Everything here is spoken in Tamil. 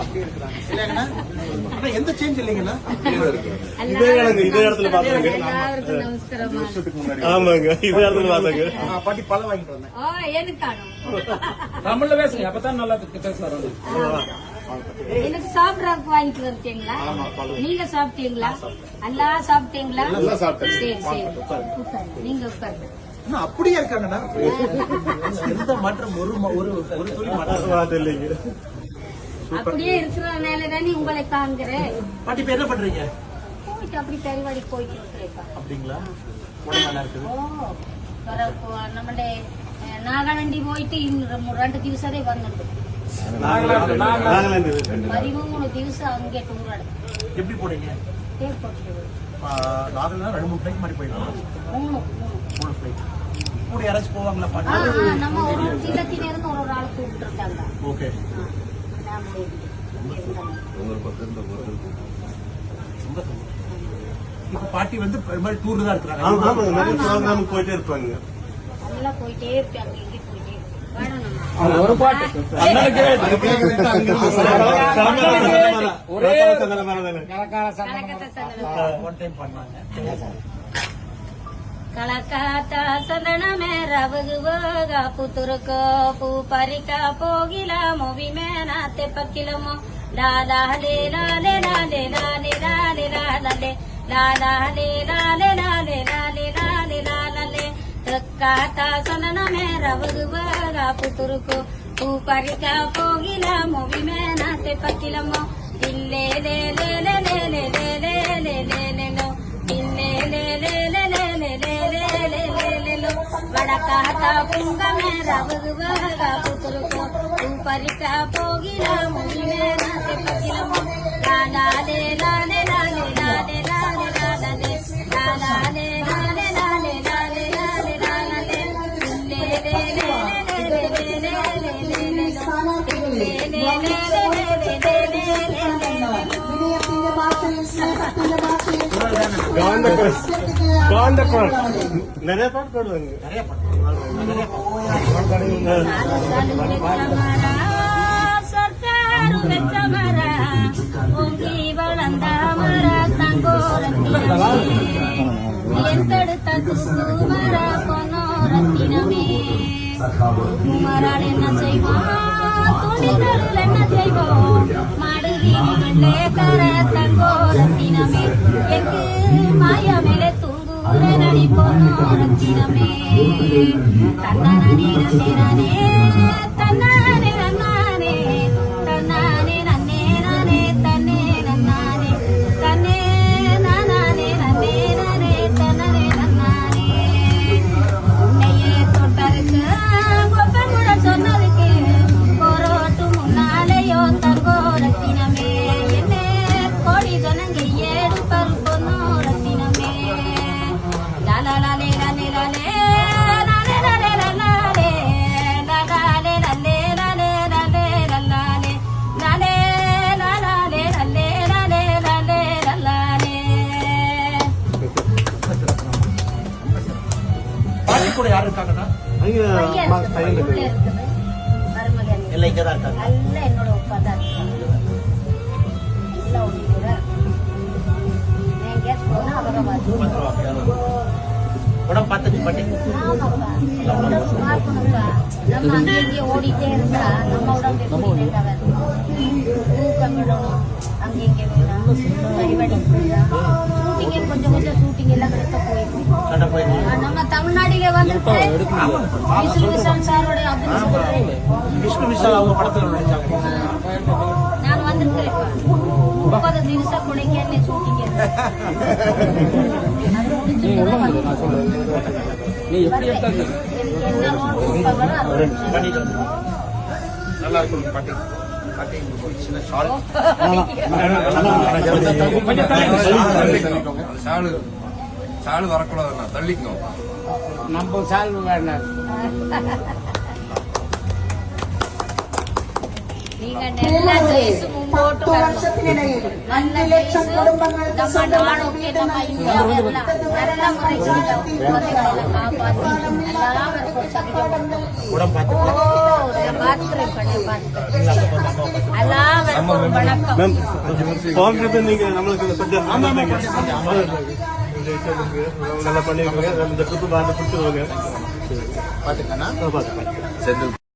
அப்படியே இருக்கிறாங்க. இல்லைங்கண்ணா? ஆனா எந்த சேஞ்ச் இல்லைங்கண்ணா? இதே இடங்க இதே இடத்துல பாத்தாங்க எல்லாருக்கும் நமஸ்காரம். ஆமாங்க இதே இடத்துல பாத்தாங்க ஆ, பாட்டி பழம் வாங்கிட்டு வந்தேன். தமிழ்ல பேசுங்க அப்பதான் நல்லா பேசுவாரு எனக்கு சாப்பிடறதுக்கு வாங்கிட்டு வந்துட்டீங்களா? நீங்க சாப்பிட்டீங்களா? எல்லாம் சாப்பிட்டீங்களா? எல்லாம் சாப்பிட்டேன். சரி. சரி. நீங்க உட்காருங்க. அப்படியே இருக்காங்கண்ணா. எந்த மாற்றம் ஒரு ஒரு ஒரு துளி மாற்றம் பாத்து இல்லைங்க. அப்படியே இருக்கிறதுனால தானே உங்களை தாங்குறேன் பாட்டி பேர் என்ன பண்றீங்க? போயிட்டு அப்படி பெருவாடி போயிட்டு இருக்கிறேன் அப்படிங்களா? நாகாலாண்டி போயிட்டு இன்னும் ரெண்டு திவசதே வந்துருக்கு அங்கே தூங்குறாடு எப்படி நம்ம ஒரு சிலத்திலிருந்து ஒரு ஒரு ஆள் கூப்பிட்டு இருக்காங்க இப்ப பாட்டி வந்து பெரும்பாலும் டூர் தான் இருக்கிறாங்க போயிட்டே இருப்பாங்க. நல்லா போயிட்டே இருப்பாங்க ஒரு டைம் பண்ணாங்க. കളക്കാത്ത സദനമേ റവകുവോക പുതുറുക്കോ പൂപ്പരിക്ക പോകില മൊവിമേനാത്തെ പക്കിലമോ ലാലാലേ ലാലേ ലാലേ ലാലേ ലാലേ ലാലേ ലാലാലേ ലാലേ ലാലേ ലാലേ ലാലേ ലാലേ തക്കാത്ത സദനമേ റവകുവോക പുതുറുക്കോ പൂപ്പരിക്ക പോകില മൊവിമേനാത്തെ പക്കിലമോ ഇല്ലേലേ गाता पुंग मेरा भगवान का पुत्र को ऊपर का पोगिला मुझ में नाते पकिला लाला ले लाले लाले लाले लाले लाला ले लाला ले लाले लाले लाले लाले लाला ले ले ले ले ले ले ले ले ले ले ले ले காந்த பாட்டு நிறைய பாட்டு பாடுவாங்க நிறைய பாட்டு குமரான் என்ன செய்வான் துணிகள் என்ன செய்வோம் மாடு தர தங்கோ ரத்தினமே தன்னே தன்னே தன்னே கூட யார் இருக்காங்கன்னா இல்ல இங்க தான் இருக்காங்க. என்னோட அப்பா தான் உடம்பு பார்த்துட்டு மாட்டேங்க நம்ம அங்கேயே ஓடிட்டே இருந்தா நம்ம உடம்பு அங்கே இங்கே விஷ்ணு விஷால் அவங்க படத்துல நடிச்சாங்க. நான் வந்திருக்கிறேன். முப்பது நிமிஷம் குடிக்கன்னு சொல்லிங்க நல்லா இருக்கும். பாட்டு. சாலு சாலு சால் வரக்கூடாதுண்ணா தள்ளிக்கோ நம்ம சால் வேண்டாம் പത്ത് വർഷത്തിനിടയിൽ അഞ്ച് ലക്ഷം കുടുംബങ്ങൾക്ക് സ്വന്തമായി എല്ലാവർക്കും വണക്കം കോൺഗ്രസ് നമ്മൾക്ക് ಪ್ರೊಜೆಕ್ಟರ್ ನಮಗೆ ನಮ್ಮ ಮನೆಗೆ ಒಂದು ಕುಟುಂಬ ಪುಟ್ಟರು ಹೋಗಿ ಪಾತಕನಾ ಪಾತಕ